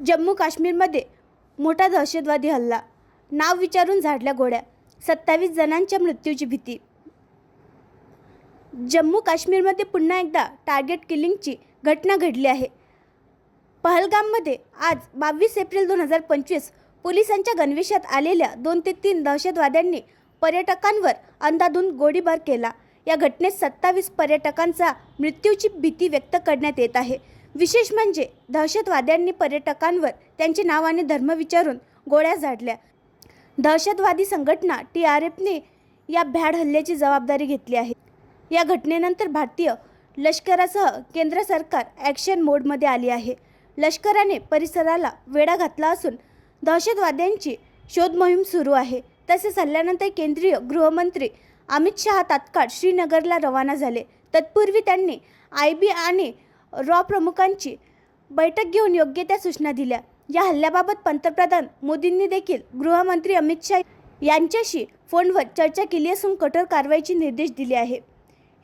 जम्मू काश्मीरमध्ये मोठा दहशतवादी हल्ला. नाव विचारून झाडल्या गोळ्या सत्तावीस जणांच्या मृत्यूची भीती. जम्मू काश्मीरमध्ये पुन्हा एकदा टार्गेट किलिंगची घटना घडली आहे. पहलगाममध्ये आज बावीस एप्रिल दोन हजार पंचवीस पोलिसांच्या गणवेशात आलेल्या दोन ते तीन दहशतवाद्यांनी पर्यटकांवर अंधाधुंद गोळीबार केला. या घटनेत सत्तावीस पर्यटकांचा मृत्यूची भीती व्यक्त करण्यात येत आहे. विशेष म्हणजे दहशतवाद्यांनी पर्यटकांवर त्यांचे नाव आणि धर्म विचारून गोळ्या झाडल्या. दहशतवादी संघटना टी आर एफने या भ्याड हल्ल्याची जबाबदारी घेतली आहे. या घटनेनंतर भारतीय लष्करासह केंद्र सरकार ॲक्शन मोडमध्ये आली आहे. लष्कराने परिसराला वेढा घातला असून दहशतवाद्यांची शोध मोहीम सुरू आहे. तसेच हल्ल्यानंतर केंद्रीय गृहमंत्री अमित शहा तात्काळ श्रीनगरला रवाना झाले. तत्पूर्वी त्यांनी आय बी आणि रॉ प्रमुखांची बैठक घेऊन योग्य त्या सूचना दिल्या. या हल्ल्याबाबत पंतप्रधान मोदींनी देखील गृहमंत्री अमित शाह यांच्याशी फोनवर चर्चा केली असून कठोर कारवाईचे निर्देश दिले आहे.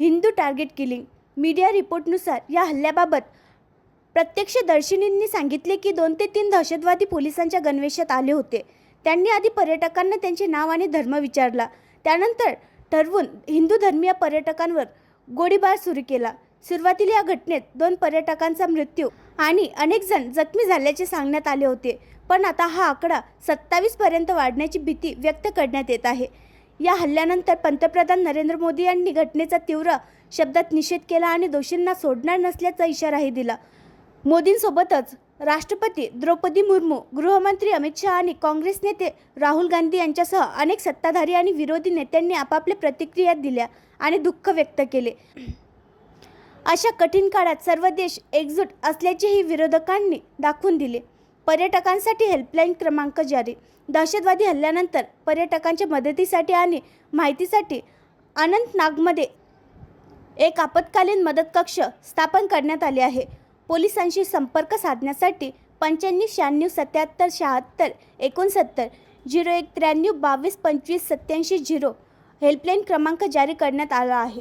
हिंदू टार्गेट किलिंग मीडिया रिपोर्टनुसार या हल्ल्याबाबत प्रत्यक्षदर्शिनींनी सांगितले की दोन ते तीन दहशतवादी पोलिसांच्या गणवेशात आले होते. त्यांनी आधी पर्यटकांना त्यांचे नाव आणि धर्म विचारला. त्यानंतर ठरवून हिंदू धर्मीय पर्यटकांवर गोळीबार सुरू केला. सुरुवातीला या घटनेत दोन पर्यटकांचा मृत्यू आणि अनेक जण जखमी झाल्याचे सांगण्यात आले होते. पण आता हा आकडा सत्तावीस पर्यंत वाढण्याची भीती व्यक्त करण्यात येत आहे. या हल्ल्यानंतर पंतप्रधान नरेंद्र मोदी यांनी घटनेचा तीव्र शब्दात निषेध केला आणि दोषींना सोडणार नसल्याचा इशाराही दिला. मोदींसोबतच राष्ट्रपती द्रौपदी मुर्मू गृहमंत्री अमित शहा आणि काँग्रेस नेते राहुल गांधी यांच्यासह अनेक सत्ताधारी आणि विरोधी नेत्यांनी आपापल्या प्रतिक्रिया दिल्या आणि दुःख व्यक्त केले. अशा कठीण काळात सर्व देश एकजूट असल्याचेही विरोधकांनी दाखवून दिले. पर्यटकांसाठी हेल्पलाईन क्रमांक जारी. दहशतवादी हल्ल्यानंतर पर्यटकांच्या मदतीसाठी आणि माहितीसाठी अनंतनागमध्ये एक आपत्कालीन मदत कक्ष स्थापन करण्यात आले आहे. पोलिसांशी संपर्क साधण्यासाठी पंच्याण्णव शहाण्णव सत्याहत्तर शहात्तर एकोणसत्तर झिरो एक त्र्याण्णव बावीस पंचवीस सत्याऐंशी झिरो हेल्पलाईन क्रमांक जारी करण्यात आला आहे.